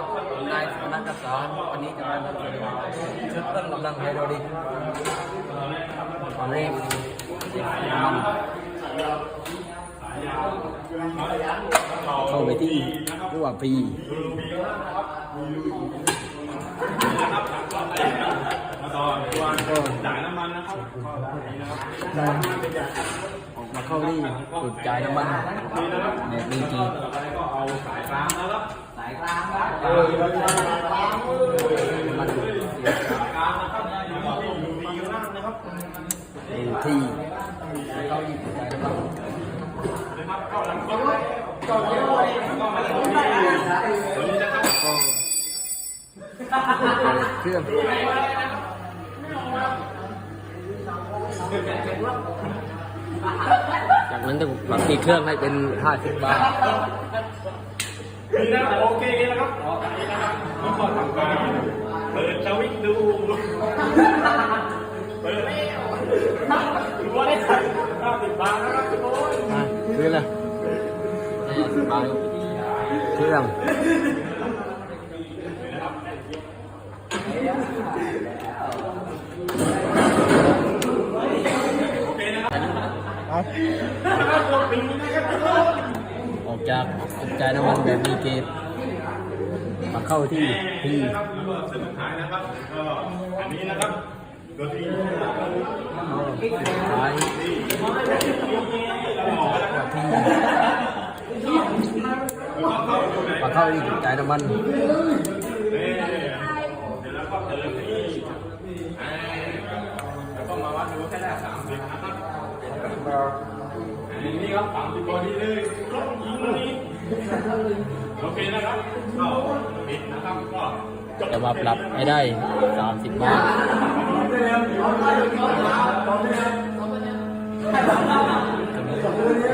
ครับผมนายสนักกษารวันนี้จะมานำเสนอชุดต้นกำลังไฮโดรลิกตอนนี้มันเข้าไปที่รั่วปีจ่ายน้ำมันนะครับออกมาเข้าที่จุดจ่ายน้ำมันในปีจีแล้วก็เอาสายกลางนะครับมันกลางนะ ที่เข้าที่จุดจ่ายน้ำมันนะครับเข้าหลังก้นก็เลี้ยวแล้วก็มาที่ตัวนี้นะครับก็เครื่องจากนั้นต้องปรับที่เครื่องให้เป็น50บาท นี่นะโอเคนะครับต่อไปนะครับแล้วก็ทำการเปิดสวิตดูเปิดดูว่าได้สักห้าสิบบาทนะครับทุกคนอะคืออะไรบาทเครื่องตัวปิงนะครับ ออกจากจุดจ่ายน้ำมันแบบมีเกตมาเข้าที่ที่นะครับรวมสุดท้ายนะครับก็อันนี้นะครับตัวที่ท้ายที่มาเข้าที่จุดจ่ายน้ำมันแล้วก็เติมที่แล้วก็มาวัดดูแค่ได้สามสิบนะครับ ครับสามสิบอดีเลยรถหญิงนี้โอเคนะครับก็ปิดนะครับก็แต่าปรับไม่ได้ 30 บาทจะมี